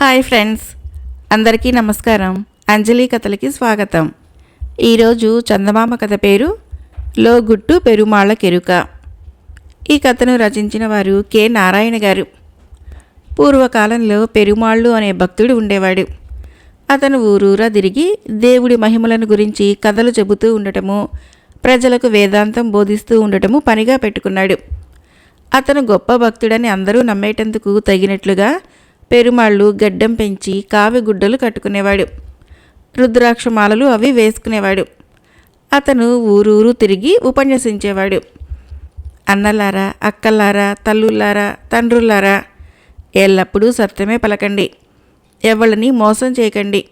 Hi friends అందరికీ నమస్కారం. అంజలి కథలకి స్వాగతం. ఈరోజు చందమామ కథ పేరు లో గుట్టు పెరుమాళ కెరుక. ఈ కథను రచించిన వారు కె. నారాయణ గారు. పూర్వకాలంలో పెరుమాళ్ళు అనే భక్తుడు ఉండేవాడు. అతను ఊరూరా తిరిగి దేవుడి మహిమలను గురించి కథలు చెబుతూ ఉండటము ప్రజలకు వేదాంతం బోధిస్తూ ఉండటము పనిగా పెట్టుకున్నాడు. అతను గొప్ప భక్తుడని అందరూ నమ్మేటందుకు తగినట్లుగా పెరుమాళ్ళు గడ్డం పెంచి కావిగుడ్డలు కట్టుకునేవాడు. రుద్రాక్షమాలలు అవి వేసుకునేవాడు. అతను ఊరూరు తిరిగి ఉపన్యసించేవాడు. అన్నలారా అక్కలారా తల్లుల్లారా తండ్రుల్లారా? ఎల్లప్పుడూ సత్యమే పలకండి. ఎవళ్ళని మోసం చేయకండి.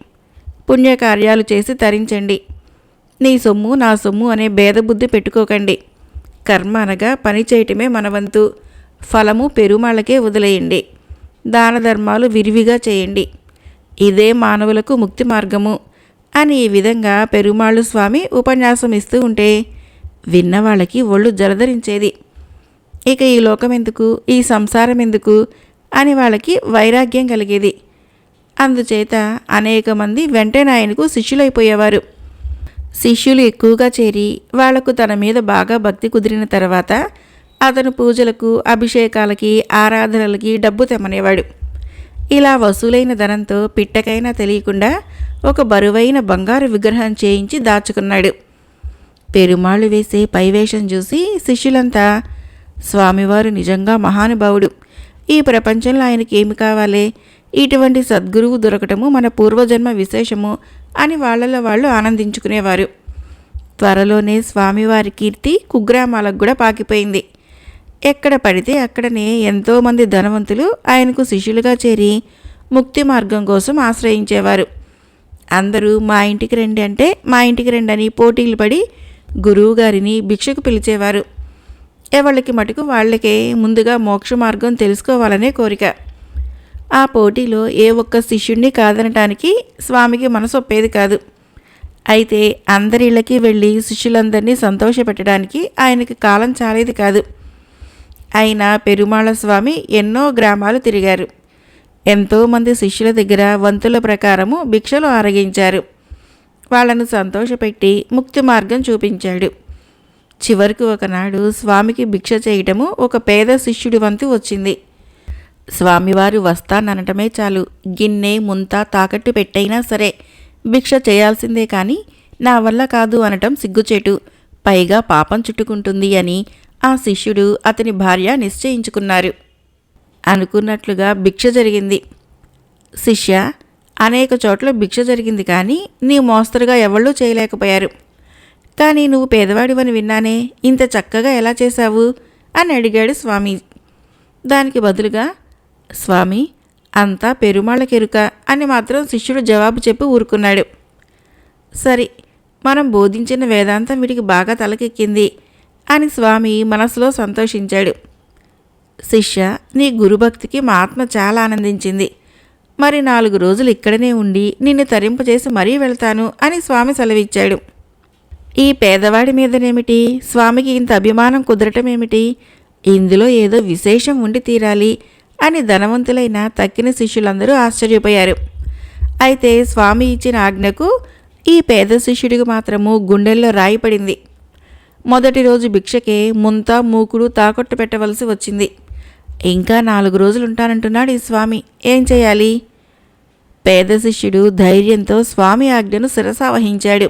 పుణ్యకార్యాలు చేసి తరించండి. నీ సొమ్ము నా సొమ్ము అనే భేదబుద్ధి పెట్టుకోకండి. కర్మ అనగా పని చేయటమే మనవంతు ఫలము పెరుమాళ్ళకే వదిలేయండి. దాన ధర్మాలు విరివిగా చేయండి. ఇదే మానవులకు ముక్తి మార్గము. అని ఈ విధంగా పెరుమాళ్ళు స్వామి ఉపన్యాసం ఇస్తూ ఉంటే విన్నవాళ్ళకి ఒళ్ళు జలధరించేది. ఇక ఈ లోకం ఎందుకు ఈ సంసారం ఎందుకు అని వాళ్ళకి వైరాగ్యం కలిగేది. అందుచేత అనేక మంది వెంటనే ఆయనకు శిష్యులైపోయేవారు. శిష్యులు ఎక్కువగా చేరి వాళ్ళకు తన మీద బాగా భక్తి కుదిరిన తర్వాత అతను పూజలకు అభిషేకాలకి ఆరాధనలకి డబ్బు తెమ్మనేవాడు. ఇలా వసూలైన ధనంతో పిట్టకైనా తెలియకుండా ఒక బరువైన బంగారు విగ్రహం చేయించి దాచుకున్నాడు. పెరుమాళ్ళు వేసే పైవేషం చూసి శిష్యులంతా స్వామివారు నిజంగా మహానుభావుడు. ఈ ప్రపంచంలో ఆయనకి ఏమి కావాలి? ఇటువంటి సద్గురువు దొరకటము మన పూర్వజన్మ విశేషము అని వాళ్ళలో వాళ్ళు ఆనందించుకునేవారు. త్వరలోనే స్వామివారి కీర్తి కుగ్రామాలకు కూడా పాకిపోయింది. ఎక్కడ పడితే అక్కడనే ఎంతోమంది ధనవంతులు ఆయనకు శిష్యులుగా చేరి ముక్తి మార్గం కోసం ఆశ్రయించేవారు. అందరూ మా ఇంటికి రండి అంటే మా ఇంటికి రండి అని పోటీలు పడి గురువు గారిని భిక్షకు పిలిచేవారు. ఎవళ్ళకి మటుకు వాళ్ళకే ముందుగా మోక్ష మార్గం తెలుసుకోవాలనే కోరిక. ఆ పోటీలో ఏ ఒక్క శిష్యుణ్ణి కాదనటానికి స్వామికి మనసొప్పేది కాదు. అయితే అందరిళ్ళకి వెళ్ళి శిష్యులందరినీ సంతోషపెట్టడానికి ఆయనకి కాలం చాలేది కాదు. అయినా పెరుమాళ స్వామి ఎన్నో గ్రామాలు తిరిగారు. ఎంతోమంది శిష్యుల దగ్గర వంతుల ప్రకారము భిక్షలు ఆరగించారు. వాళ్ళను సంతోషపెట్టి ముక్తి మార్గం చూపించాడు. చివరికి ఒకనాడు స్వామికి భిక్ష చేయటము ఒక పేద శిష్యుడి వంతు వచ్చింది. స్వామివారు వస్తాననటమే చాలు. గిన్నె ముంత తాకట్టు పెట్టైనా సరే భిక్ష చేయాల్సిందే కానీ నా వల్ల కాదు అనటం సిగ్గుచేటు. పైగా పాపం చుట్టుకుంటుంది అని ఆ శిష్యుడు అతని భార్య నిశ్చయించుకున్నారు. అనుకున్నట్లుగా భిక్ష జరిగింది. శిష్య అనేక చోట్ల భిక్ష జరిగింది కానీ నీ మోస్తరుగా ఎవళ్ళూ చేయలేకపోయారు. కానీ నువ్వు పేదవాడివని విన్నానే ఇంత చక్కగా ఎలా చేశావు? అని అడిగాడు స్వామి. దానికి బదులుగా స్వామి అంతా పెరుమాళ్ళకెరుక అని మాత్రం శిష్యుడు జవాబు చెప్పి ఊరుకున్నాడు. సరే మనం బోధించిన వేదాంతం వీడికి బాగా తలకెక్కింది. అని స్వామి మనసులో సంతోషించాడు. శిష్య నీ గురుభక్తికి మా ఆత్మ చాలా ఆనందించింది. మరి నాలుగు రోజులు ఇక్కడనే ఉండి నిన్ను తరింపజేసి మరీ వెళ్తాను అని స్వామి సెలవిచ్చాడు. ఈ పేదవాడి మీదనేమిటి? స్వామికి ఇంత అభిమానం కుదరటం ఏమిటి ఇందులో ఏదో విశేషం ఉండి తీరాలి అని ధనవంతులైన తక్కిన శిష్యులందరూ ఆశ్చర్యపోయారు. అయితే స్వామి ఇచ్చిన ఆజ్ఞకు ఈ పేద శిష్యుడికి మాత్రము గుండెల్లో రాయి పడింది. మొదటి రోజు భిక్షకే ముంత మూకుడు తాకట్టు పెట్టవలసి వచ్చింది. ఇంకా నాలుగు రోజులు ఉంటానంటున్నాడు ఈ స్వామి. ఏం చేయాలి? పేద శిష్యుడు ధైర్యంతో స్వామి ఆజ్ఞను శిరసా వహించాడు.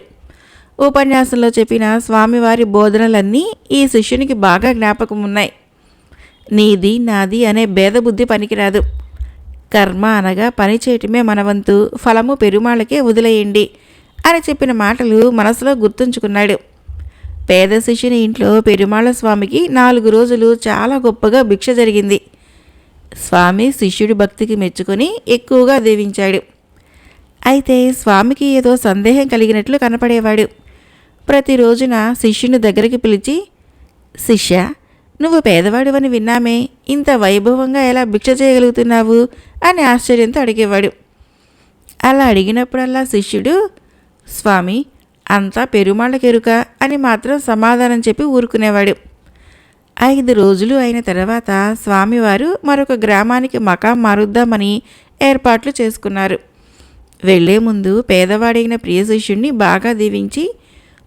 ఉపన్యాసంలో చెప్పిన స్వామివారి బోధనలన్నీ ఈ శిష్యునికి బాగా జ్ఞాపకం ఉన్నాయి నీది నాది అనే భేదబుద్ధి పనికిరాదు. కర్మ అనగా పని చేయటమే మనవంతు ఫలము పెరుమాళ్ళకే వదిలేయండి అని చెప్పిన మాటలు మనసులో గుర్తుంచుకున్నాడు. పేద శిష్యుని ఇంట్లో పెరుమాళ స్వామికి నాలుగు రోజులు చాలా గొప్పగా భిక్ష జరిగింది. స్వామి శిష్యుడి భక్తికి మెచ్చుకొని ఎక్కువగా దీవించాడు. అయితే స్వామికి ఏదో సందేహం కలిగినట్లు కనపడేవాడు. ప్రతిరోజున శిష్యుని దగ్గరికి పిలిచి శిష్య నువ్వు పేదవాడివని విన్నామే ఇంత వైభవంగా ఎలా భిక్ష చేయగలుగుతున్నావు? అని ఆశ్చర్యంతో అడిగేవాడు. అలా అడిగినప్పుడల్లా శిష్యుడు స్వామి అంతా పెరుమాళ్ళకెరుక అని మాత్రం సమాధానం చెప్పి ఊరుకునేవాడు. ఐదు రోజులు అయిన తర్వాత స్వామివారు మరొక గ్రామానికి మకాం మారుద్దామని ఏర్పాట్లు చేసుకున్నారు. వెళ్ళే ముందు పేదవాడైన ప్రియ శిష్యుణ్ణి బాగా దీవించి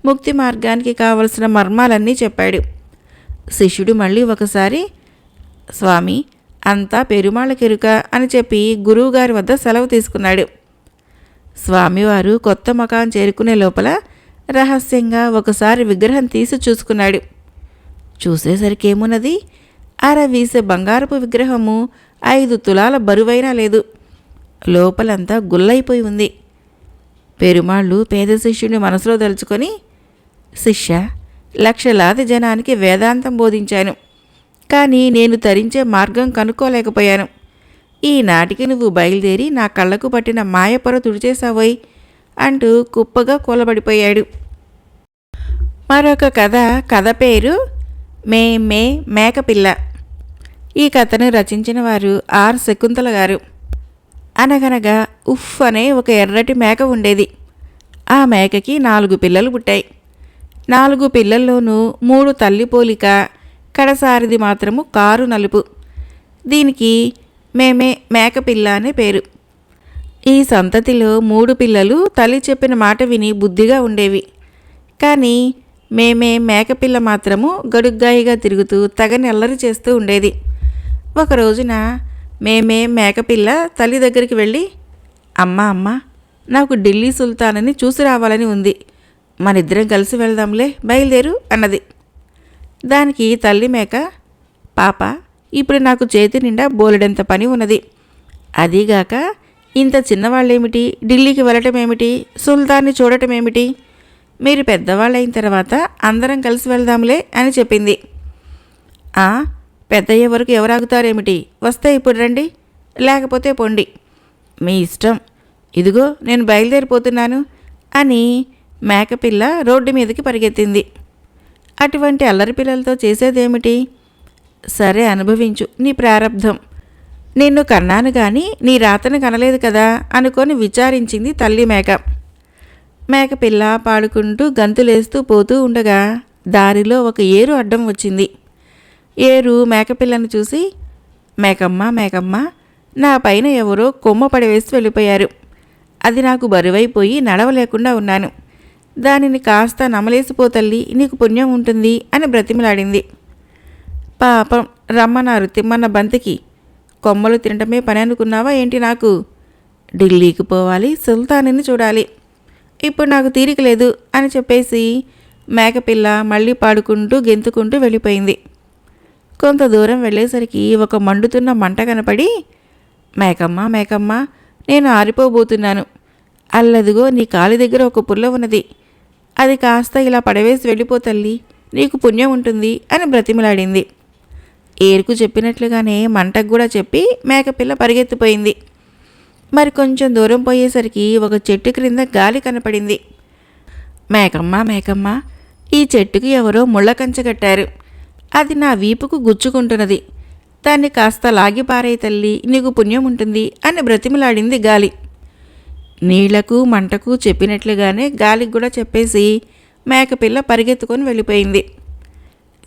ముక్తి మార్గానికి కావలసిన మర్మాలన్నీ చెప్పాడు. శిష్యుడు మళ్ళీ ఒకసారి స్వామి అంతా పెరుమాళ్ళకెరుక అని చెప్పి గురువుగారి వద్ద సెలవు తీసుకున్నాడు. స్వామివారు కొత్త మకాం చేరుకునే లోపల రహస్యంగా ఒకసారి విగ్రహం తీసి చూసుకున్నాడు. చూసేసరికి ఏమున్నది అర వీసే బంగారపు విగ్రహము ఐదు తులాల బరువైనా లేదు. లోపలంతా గుల్లైపోయి ఉంది. పెరుమాళ్ళు పేద శిష్యుని మనసులో తలుచుకొని శిష్య లక్షలాది జనానికి వేదాంతం బోధించాను. కానీ నేను తరించే మార్గం కనుక్కోలేకపోయాను. ఈనాటికి నువ్వు బయలుదేరి నా కళ్ళకు పట్టిన మాయపొర తుడిచేశావోయ్ అంటూ కుప్పగా కూలబడిపోయాడు. మరొక కథ కథ పేరు మే మే మేకపిల్ల. ఈ కథను రచించిన వారు ఆర్. శకుంతల గారు. అనగనగా ఉఫ్ అనే ఒక ఎర్రటి మేక ఉండేది. ఆ మేకకి నాలుగు పిల్లలు పుట్టాయి. నాలుగు పిల్లల్లోనూ మూడు తల్లి పోలిక కడసారిది మాత్రము కారు నలుపు. దీనికి మేమే మేకపిల్ల అనే పేరు. ఈ సంతతిలో మూడు పిల్లలు తల్లి చెప్పిన మాట విని బుద్ధిగా ఉండేవి. కానీ మేమే మేకపిల్ల మాత్రము గడుగ్గాయిగా తిరుగుతూ తగని అల్లరి చేస్తూ ఉండేది. ఒక రోజున మేమే మేకపిల్ల తల్లి దగ్గరికి వెళ్ళి అమ్మ అమ్మ నాకు ఢిల్లీ సుల్తానని చూసి రావాలని ఉంది. మనిద్దరం కలిసి వెళ్దాంలే బయలుదేరు అన్నది. దానికి తల్లి మేక పాప ఇప్పుడు నాకు చేతి నిండా బోలెడంత పని ఉన్నది. అదీగాక ఇంత చిన్నవాళ్ళేమిటి? ఢిల్లీకి వెళ్ళటం ఏమిటి సుల్తాన్ని చూడటం ఏమిటి మీరు పెద్దవాళ్ళైన తర్వాత అందరం కలిసి వెళ్దాంలే అని చెప్పింది. ఆ పెద్దయ్య వరకు ఎవరు ఆగుతారేమిటి వస్తే ఇప్పుడు రండి లేకపోతే పొండి. మీ ఇష్టం. ఇదిగో నేను బయలుదేరిపోతున్నాను అని మేకపిల్ల రోడ్డు మీదకి పరిగెత్తింది. అటువంటి అల్లరి పిల్లలతో చేసేదేమిటి? సరే అనుభవించు నీ ప్రారంధం నిన్ను కన్నాను కానీ నీ రాతను కనలేదు కదా అనుకొని విచారించింది తల్లి మేక. మేకపిల్ల పాడుకుంటూ గంతులేస్తూ పోతూ ఉండగా దారిలో ఒక ఏరు అడ్డం వచ్చింది. ఏరు మేకపిల్లను చూసి మేకమ్మ మేకమ్మ నా పైన ఎవరో కొమ్మ పడవేసి వెళ్ళిపోయారు. అది నాకు బరువైపోయి నడవలేకుండా ఉన్నాను. దానిని కాస్త నమలేసిపోతల్లి నీకు పుణ్యం ఉంటుంది అని బ్రతిమలాడింది. పాపం రమ్మన్నారు తిమ్మన్న బంతికి. కొమ్మలు తినటమే పని అనుకున్నావా ఏంటి నాకు? ఢిల్లీకి పోవాలి సుల్తాన్ని చూడాలి. ఇప్పుడు నాకు తీరిక లేదు అని చెప్పేసి మేకపిల్ల మళ్ళీ పాడుకుంటూ గెంతుకుంటూ వెళ్ళిపోయింది. కొంత దూరం వెళ్ళేసరికి ఒక మండుతున్న మంట కనపడి మేకమ్మ మేకమ్మ నేను ఆరిపోబోతున్నాను. అల్లదిగో నీ కాలి దగ్గర ఒక పుల్ల ఉన్నది. అది కాస్త ఇలా పడవేసి వెళ్ళిపోతల్లి నీకు పుణ్యం ఉంటుంది అని బ్రతిమలాడింది. ఏరుకు చెప్పినట్లుగానే మంటకు కూడా చెప్పి మేకపిల్ల పరిగెత్తిపోయింది. మరి కొంచెం దూరం పోయేసరికి ఒక చెట్టు క్రింద గాలి కనపడింది. మేకమ్మ మేకమ్మ ఈ చెట్టుకి ఎవరో ముళ్ళ కంచె కట్టారు. అది నా వీపుకు గుచ్చుకుంటున్నది. దాన్ని కాస్త లాగి పారే తల్లి నీకు పుణ్యం ఉంటుంది అని బ్రతిమలాడింది గాలి. నీళ్ళకు మంటకు చెప్పినట్లుగానే గాలికి కూడా చెప్పేసి మేకపిల్ల పరిగెత్తుకొని వెళ్ళిపోయింది.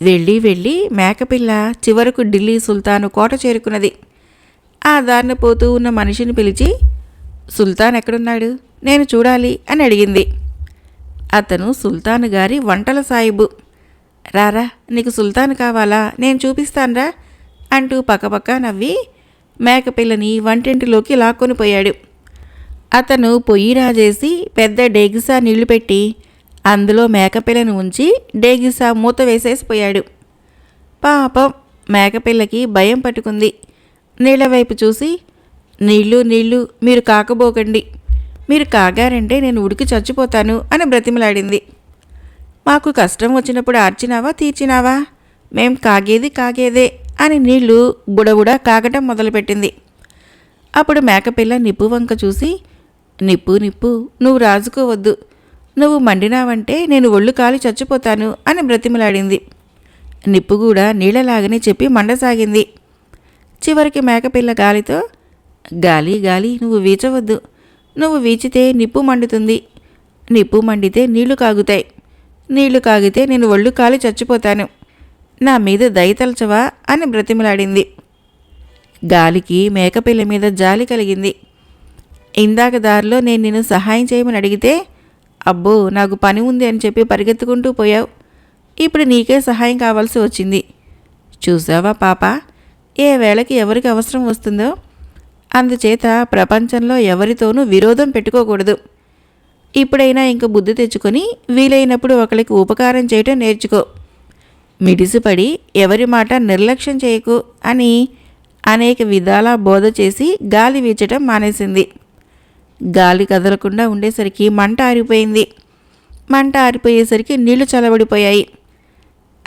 వెళ్ళి వెళ్ళి మేకపిల్ల చివరకు ఢిల్లీ సుల్తాను కోట చేరుకున్నది. ఆ దారిన పోతూ ఉన్న మనిషిని పిలిచి సుల్తాన్ ఎక్కడున్నాడు? నేను చూడాలి అని అడిగింది. అతను సుల్తాన్ గారి వంటల సాయిబు. రారా నీకు సుల్తాన్ కావాలా? నేను చూపిస్తాన్రా అంటూ పక్కపక్క నవ్వి మేకపిల్లని వంటింటిలోకి లాక్కొని పోయాడు. అతను పొయ్యి రాజేసి పెద్ద డేగిసా నీళ్ళు పెట్టి అందులో మేకపిల్లను ఉంచి డేగిసా మూత వేసేసిపోయాడు. పాపం మేకపిల్లకి భయం పట్టుకుంది. నీళ్ళ వైపు చూసి నీళ్ళు నీళ్ళు మీరు కాకబోకండి మీరు కాగారంటే నేను ఉడికి చచ్చిపోతాను అని బ్రతిమలాడింది. మాకు కష్టం వచ్చినప్పుడు ఆర్చినావా తీర్చినావా? మేం కాగేది కాగేదే అని నీళ్ళు బుడబుడ కాగటం మొదలుపెట్టింది. అప్పుడు మేకపిల్ల నిప్పు వంక చూసి నిప్పు నిప్పు నువ్వు రాజుకోవద్దు. నువ్వు మండినావంటే నేను ఒళ్ళు కాలి చచ్చిపోతాను అని బ్రతిమలాడింది. నిప్పు కూడా నీళ్ళలాగని చెప్పి మండసాగింది. చివరికి మేకపిల్ల గాలితో గాలి గాలి నువ్వు వీచవద్దు. నువ్వు వీచితే నిప్పు మండుతుంది. నిప్పు మండితే నీళ్ళు కాగుతాయి. నీళ్ళు కాగితే నేను ఒళ్ళు కాలి చచ్చిపోతాను. నా మీద దయతలచవా అని బ్రతిమలాడింది. గాలికి మేకపిల్ల మీద జాలి కలిగింది. ఇందాక దారిలో నేను నిన్ను సహాయం చేయమని అడిగితే అబ్బో నాకు పని ఉంది అని చెప్పి పరిగెత్తుకుంటూ పోయావు. ఇప్పుడు నీకే సహాయం కావాల్సి వచ్చింది. చూసావా పాప ఏ వేళకి ఎవరికి అవసరం వస్తుందో? అందుచేత ప్రపంచంలో ఎవరితోనూ విరోధం పెట్టుకోకూడదు. ఇప్పుడైనా ఇంక బుద్ధి తెచ్చుకొని వీలైనప్పుడు ఒకరికి ఉపకారం చేయటం నేర్చుకో. మిడిసిపడి ఎవరి మాట నిర్లక్ష్యం చేయకు అని అనేక విధాలా బోధ చేసి గాలి వీచటం మానేసింది. గాలి కదలకుండా ఉండేసరికి మంట ఆరిపోయింది. మంట ఆరిపోయేసరికి నీళ్ళు చలబడిపోయాయి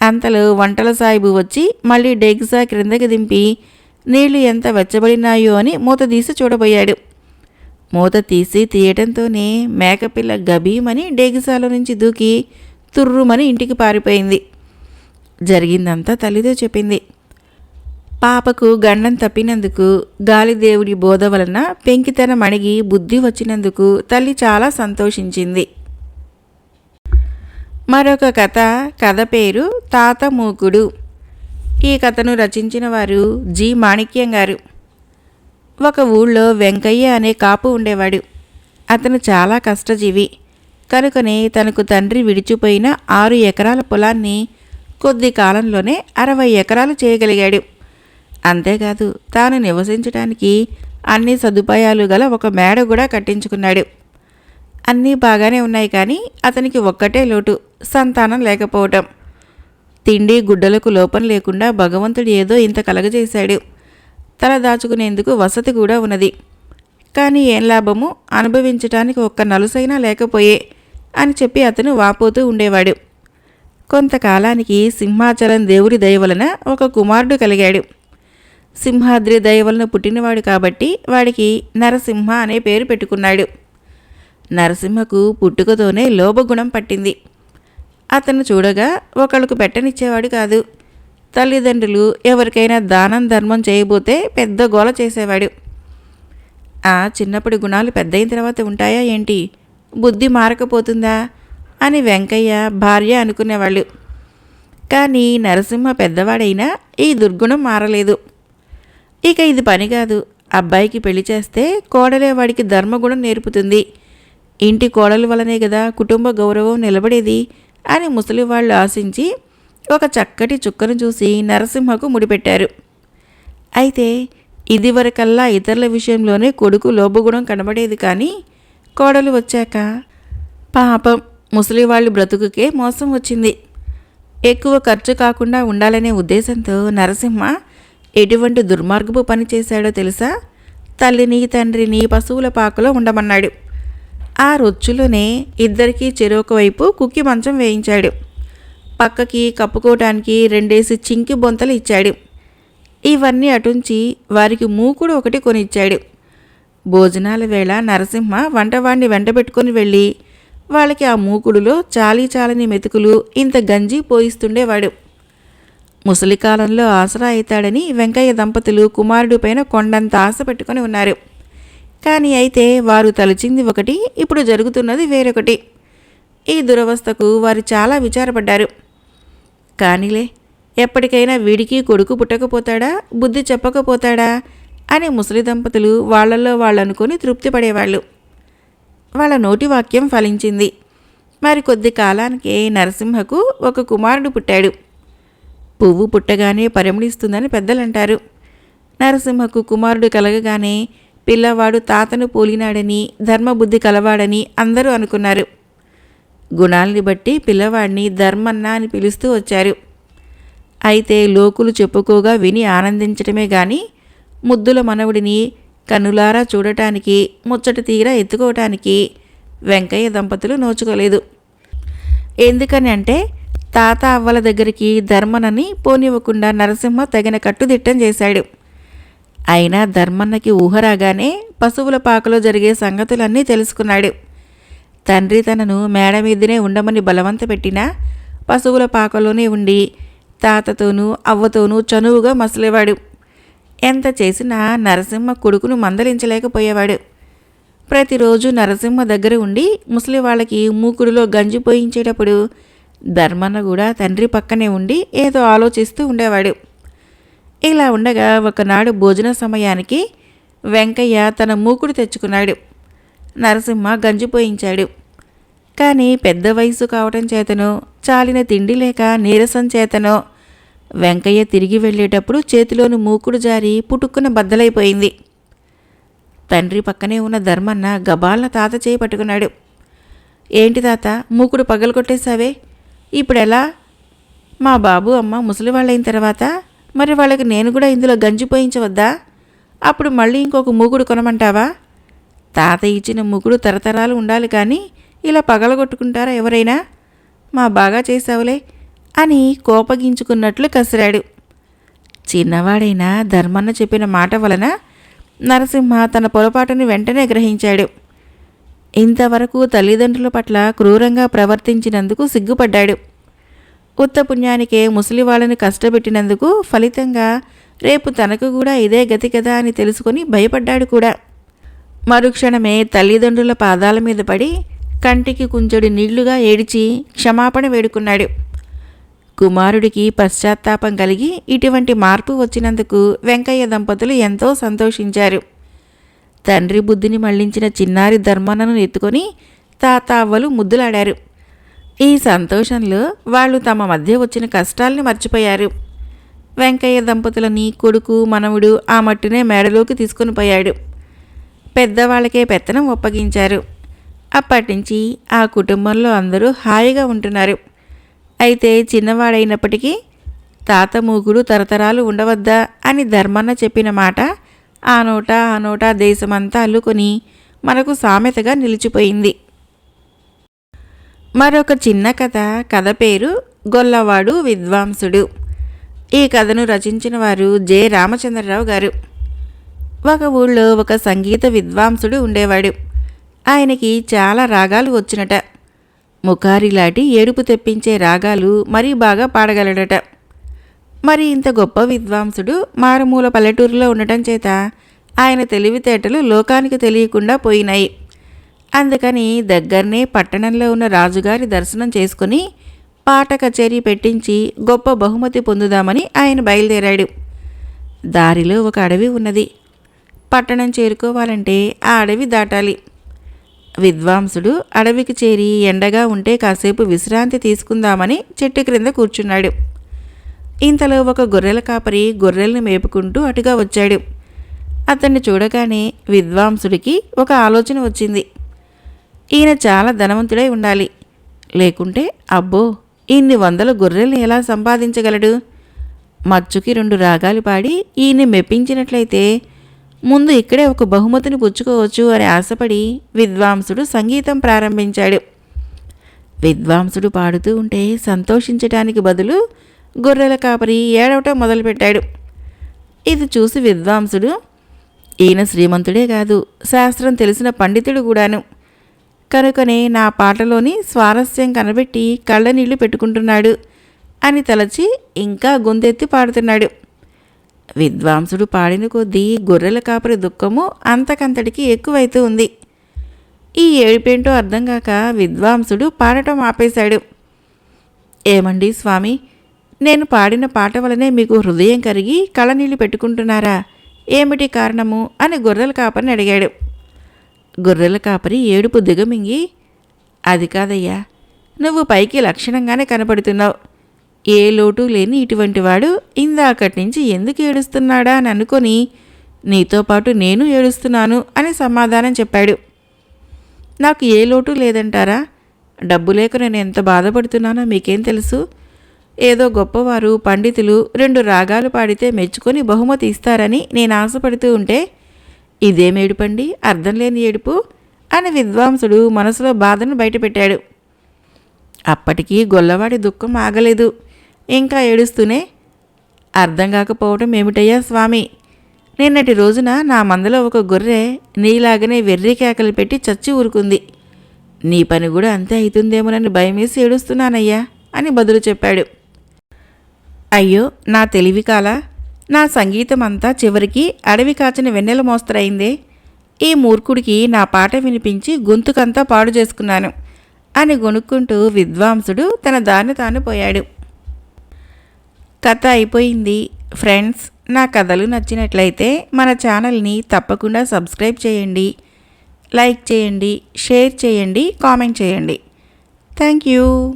అంతలో వంటల సాయిబు వచ్చి మళ్ళీ డెగ్సా క్రిందకి దింపి నీళ్ళు ఎంత వెచ్చబడినాయో అని మూత తీసి చూడబోయాడు. మూత తీసి తీయటంతోనే మేకపిల్ల గభీమని డేగిసాలో నుంచి దూకి తుర్రుమని ఇంటికి పారిపోయింది. జరిగిందంతా తల్లితో చెప్పింది. పాపకు గండం తప్పినందుకు గాలిదేవుడి బోధ వలన పెంకితనం అణిగి బుద్ధి వచ్చినందుకు తల్లి చాలా సంతోషించింది. మరొక కథ కథ పేరు తాత మూకుడు. ఈ కథను రచించిన వారు జి. మాణిక్యం గారు. ఒక ఊళ్ళో వెంకయ్య అనే కాపు ఉండేవాడు. అతను చాలా కష్టజీవి. కనుకనే తనకు తండ్రి విడిచిపోయిన ఆరు ఎకరాల పొలాన్ని కొద్ది కాలంలోనే అరవై ఎకరాలు చేయగలిగాడు. అంతేకాదు తాను నివసించడానికి అన్ని సదుపాయాలు గల ఒక మేడ కూడా కట్టించుకున్నాడు. అన్నీ బాగానే ఉన్నాయి కానీ అతనికి ఒక్కటే లోటు సంతానం లేకపోవటం. తిండి గుడ్డలకు లోపం లేకుండా భగవంతుడు ఏదో ఇంత కలగజేశాడు. తల దాచుకునేందుకు వసతి కూడా ఉన్నది. కానీ ఏం లాభము? అనుభవించటానికి ఒక్క నలుసైనా లేకపోయే అని చెప్పి అతను వాపోతూ ఉండేవాడు. కొంతకాలానికి సింహాచలం దేవుడి దయ వలన ఒక కుమారుడు కలిగాడు. సింహాద్రి దయవలన పుట్టినవాడు కాబట్టి వాడికి నరసింహ అనే పేరు పెట్టుకున్నాడు. నరసింహకు పుట్టుకతోనే లోభగుణం పట్టింది. అతను చూడగా ఒకళ్ళకు పెట్టనిచ్చేవాడు కాదు. తల్లిదండ్రులు ఎవరికైనా దానం ధర్మం చేయబోతే పెద్ద గోల చేసేవాడు. ఆ చిన్నప్పటి గుణాలు పెద్దయిన తర్వాత ఉంటాయా ఏంటి? బుద్ధి మారకపోతుందా? అని వెంకయ్య భార్య అనుకునేవాళ్ళు. కానీ నరసింహ పెద్దవాడైనా ఈ దుర్గుణం మారలేదు. ఇక ఇది పని కాదు. అబ్బాయికి పెళ్ళి చేస్తే కోడలే వాడికి ధర్మగుణం నేర్పుతుంది. ఇంటి కోడల వలనే కదా కుటుంబ గౌరవం నిలబడేది అని ముసలి వాళ్ళు ఆశించి ఒక చక్కటి చుక్కను చూసి నరసింహకు ముడిపెట్టారు. అయితే ఇదివరకల్లా ఇతరుల విషయంలోనే కొడుకు లోభగుణం కనబడేది కానీ కోడలు వచ్చాక పాపం ముసలి వాళ్ళు బ్రతుకుకే మోసం వచ్చింది. ఎక్కువ ఖర్చు కాకుండా ఉండాలనే ఉద్దేశంతో నరసింహ ఎటువంటి దుర్మార్గపు పని చేశాడో తెలుసా? తల్లిని తండ్రిని పశువుల పాకలో ఉండమన్నాడు. ఆ రొచ్చులోనే ఇద్దరికీ చెరొక వైపు కుక్కి మంచం వేయించాడు. పక్కకి కప్పుకోవటానికి రెండేసి చింకి బొంతలు ఇచ్చాడు. ఇవన్నీ అటుంచి వారికి మూకుడు ఒకటి కొనిచ్చాడు. భోజనాల వేళ నరసింహ వంటవాణ్ణి వెంటబెట్టుకొని వెళ్ళి వాళ్ళకి ఆ మూకుడులో చాలీ చాలని మెతుకులు ఇంత గంజి పోయిస్తుండేవాడు. ముసలికాలంలో ఆసరా అవుతాడని వెంకయ్య దంపతులు కుమారుడు పైన కొండంత ఆశ పెట్టుకొని ఉన్నారు. కానీ అయితే వారు తలచింది ఒకటి ఇప్పుడు జరుగుతున్నది వేరొకటి. ఈ దురవస్థకు వారు చాలా విచారపడ్డారు. కానీలే ఎప్పటికైనా వీడికి కొడుకు పుట్టకపోతాడా బుద్ధి చెప్పకపోతాడా అని ముసలి దంపతులు వాళ్ళల్లో వాళ్ళు అనుకొని తృప్తి పడేవాళ్ళు వాళ్ళ నోటి వాక్యం ఫలించింది. మరి కొద్ది కాలానికే నరసింహకు ఒక కుమారుడు పుట్టాడు. పువ్వు పుట్టగానే పరిమళిస్తుందని పెద్దలంటారు. నరసింహకు కుమారుడు కలగగానే పిల్లవాడు తాతను పోలినాడని ధర్మబుద్ధి కలవాడని అందరూ అనుకున్నారు. గుణాల్ని బట్టి పిల్లవాడిని ధర్మన్న అని పిలుస్తూ వచ్చారు. అయితే లోకులు చెప్పుకోగా విని ఆనందించటమే గాని ముద్దుల మనవుడిని కన్నులారా చూడటానికి ముచ్చట తీరా ఎత్తుకోవటానికి వెంకయ్య దంపతులు నోచుకోలేదు. ఎందుకని అంటే తాత అవ్వల దగ్గరికి ధర్మనని పోనివ్వకుండా నరసింహ తగిన కట్టుదిట్టం చేశాడు. అయినా ధర్మన్నకి ఊహ రాగానే పశువుల పాకలో జరిగే సంగతులన్నీ తెలుసుకున్నాడు. తండ్రి తనను మేడ మీదనే ఉండమని బలవంత పెట్టినా పశువుల పాకలోనే ఉండి తాతతోనూ అవ్వతోనూ చనువుగా మసలేవాడు. ఎంత చేసినా నరసింహ కొడుకును మందలించలేకపోయేవాడు. ప్రతిరోజు నరసింహ దగ్గర ఉండి ముసలి వాళ్ళకి మూకుడులో గంజి పోయించేటప్పుడు ధర్మన్న కూడా తండ్రి పక్కనే ఉండి ఏదో ఆలోచిస్తూ ఉండేవాడు. ఇలా ఉండగా ఒకనాడు భోజన సమయానికి వెంకయ్య తన మూకుడు తెచ్చుకున్నాడు. నరసింహ గంజిపోయించాడు కానీ పెద్ద వయసు కావటం చేతనో చాలిన తిండి లేక నీరసం చేతనో వెంకయ్య తిరిగి వెళ్ళేటప్పుడు చేతిలోని మూకుడు జారి పుట్టుక్కున బద్దలైపోయింది. తండ్రి పక్కనే ఉన్న ధర్మన్న గబాల తాత చేయి పట్టుకున్నాడు. ఏంటి తాత మూకుడు పగలగొట్టేశావే? ఇప్పుడెలా? మా బాబు అమ్మ ముసలి వాళ్ళైన తర్వాత మరి వాళ్ళకి నేను కూడా ఇందులో గంజి పోయించవద్దా? అప్పుడు మళ్ళీ ఇంకొక మూగుడు కొనమంటావా? తాత ఇచ్చిన మూగుడు తరతరాలు ఉండాలి కానీ ఇలా పగలగొట్టుకుంటారా ఎవరైనా? మా బాగా చేసావులే అని కోపగించుకున్నట్లు కసిరాడు. చిన్నవాడైనా ధర్మన్న చెప్పిన మాట వలన నరసింహ తన పొరపాటుని వెంటనే గ్రహించాడు. ఇంతవరకు తల్లిదండ్రుల పట్ల క్రూరంగా ప్రవర్తించినందుకు సిగ్గుపడ్డాడు. ఉత్త పుణ్యానికే ముసలి వాళ్ళని కష్టపెట్టినందుకు ఫలితంగా రేపు తనకు కూడా ఇదే గతి కదా అని తెలుసుకొని భయపడ్డాడు కూడా. మరుక్షణమే తల్లిదండ్రుల పాదాల మీద పడి కంటికి కుంచెడు నీళ్ళుగా ఏడిచి క్షమాపణ వేడుకున్నాడు. కుమారుడికి పశ్చాత్తాపం కలిగి ఇటువంటి మార్పు వచ్చినందుకు వెంకయ్య దంపతులు ఎంతో సంతోషించారు. తండ్రి బుద్ధిని మళ్ళించిన చిన్నారి ధర్మనను ఎత్తుకొని తాత అవ్వలు ముద్దులాడారు. ఈ సంతోషంలో వాళ్ళు తమ మధ్య వచ్చిన కష్టాల్ని మర్చిపోయారు. వెంకయ్య దంపతులని కొడుకు మనవుడు ఆ మట్టునే మేడలోకి తీసుకుని పోయాడు. పెద్దవాళ్ళకే పెత్తనం ఒప్పగించారు. అప్పటినుంచి ఆ కుటుంబంలో అందరూ హాయిగా ఉంటున్నారు. అయితే చిన్నవాడైనప్పటికీ తాత మూగుడు తరతరాలు ఉండవద్దా అని ధర్మన్న చెప్పిన మాట ఆ నోట ఆ నోట దేశమంతా అల్లుకొని మనకు సామెతగా నిలిచిపోయింది. మరొక చిన్న కథ కథ పేరు గొల్లవాడు విద్వాంసుడు. ఈ కథను రచించిన వారు జె. రామచంద్రరావు గారు. ఒక ఊళ్ళో ఒక సంగీత విద్వాంసుడు ఉండేవాడు. ఆయనకి చాలా రాగాలు వచ్చినట. ముఖారిలాంటి ఏడుపు తెప్పించే రాగాలు మరీ బాగా పాడగలడట. మరి ఇంత గొప్ప విద్వాంసుడు మారుమూల పల్లెటూరులో ఉండటం చేత ఆయన తెలివితేటలు లోకానికి తెలియకుండా పోయినాయి. అందుకని దగ్గరనే పట్టణంలో ఉన్న రాజుగారి దర్శనం చేసుకుని పాట కచేరీ పెట్టించి గొప్ప బహుమతి పొందుదామని ఆయన బయలుదేరాడు. దారిలో ఒక అడవి ఉన్నది. పట్టణం చేరుకోవాలంటే ఆ అడవి దాటాలి. విద్వాంసుడు అడవికి చేరి ఎండగా ఉంటే కాసేపు విశ్రాంతి తీసుకుందామని చెట్టు క్రింద కూర్చున్నాడు. ఇంతలో ఒక గొర్రెల కాపరి గొర్రెల్ని మేపుకుంటూ అటుగా వచ్చాడు. అతన్ని చూడగానే విద్వాంసుడికి ఒక ఆలోచన వచ్చింది. ఈయన చాలా ధనవంతుడై ఉండాలి. లేకుంటే అబ్బో ఇన్ని వందల గొర్రెల్ని ఎలా సంపాదించగలడు? మచ్చుకి రెండు రాగాలు పాడి ఈయన్ని మెప్పించినట్లయితే ముందు ఇక్కడే ఒక బహుమతిని పుచ్చుకోవచ్చు అని ఆశపడి విద్వాంసుడు సంగీతం ప్రారంభించాడు. విద్వాంసుడు పాడుతూ ఉంటే సంతోషించటానికి బదులు గొర్రెల కాపరి ఏడవటం మొదలుపెట్టాడు. ఇది చూసి విద్వాంసుడు ఈయన శ్రీమంతుడే కాదు శాస్త్రం తెలిసిన పండితుడు కూడాను. కనుకనే నా పాటలోని స్వారస్యం కనబెట్టి కళ్ళనీళ్ళు పెట్టుకుంటున్నాడు అని తలచి ఇంకా గొంతెత్తి పాడుతున్నాడు. విద్వాంసుడు పాడిన కొద్దీ గొర్రెల కాపరి దుఃఖము అంతకంతటికి ఎక్కువైతూ ఉంది. ఈ ఏడుపేంటో అర్థం కాక విద్వాంసుడు పాడటం ఆపేశాడు. ఏమండి స్వామి నేను పాడిన పాట వలనే మీకు హృదయం కరిగి కళనీళ్ళు పెట్టుకుంటున్నారా? ఏమిటి కారణము? అని గొర్రెల కాపరిని అడిగాడు. గొర్రెల కాపరి ఏడుపు దిగమింగి అది కాదయ్యా నువ్వు పైకి లక్షణంగానే కనపడుతున్నావు. ఏ లోటు లేని ఇటువంటి వాడు ఇందాకటి నుంచి ఎందుకు ఏడుస్తున్నాడా అని అనుకొని నీతో పాటు నేను ఏడుస్తున్నాను అని సమాధానం చెప్పాడు. నాకు ఏ లోటు లేదంటారా? డబ్బు లేక నేను ఎంత బాధపడుతున్నానో మీకేం తెలుసు? ఏదో గొప్పవారు పండితులు రెండు రాగాలు పాడితే మెచ్చుకొని బహుమతి ఇస్తారని నేను ఆశపడుతూ ఉంటే ఇదేం ఏడుపండి అర్థం లేని ఏడుపు? అని విద్వాంసుడు మనసులో బాధను బయటపెట్టాడు. అప్పటికీ గొల్లవాడి దుఃఖం ఆగలేదు. ఇంకా ఏడుస్తూనే అర్థం కాకపోవటం ఏమిటయ్యా స్వామి? నిన్నటి రోజున నా మందలో ఒక గొర్రె నీలాగనే వెర్రి కేకలు పెట్టి చచ్చి ఊరుకుంది. నీ పని కూడా అంతే అవుతుందేమోనని భయమేసి ఏడుస్తున్నానయ్యా అని బదులు చెప్పాడు. అయ్యో నా తెలివికాల నా సంగీతం అంతా చివరికి అడవి కాచిన వెన్నెల మోస్తరైందే. ఈ మూర్ఖుడికి నా పాట వినిపించి గొంతుకంతా పాడు చేసుకున్నాను అని గొనుక్కుంటూ విద్వాంసుడు తన దాన్ని తాను పోయాడు. కథ అయిపోయింది. ఫ్రెండ్స్ నా కథలు నచ్చినట్లయితే మన ఛానల్ని తప్పకుండా సబ్స్క్రైబ్ చేయండి. లైక్ చేయండి షేర్ చేయండి కామెంట్ చేయండి. Thank you.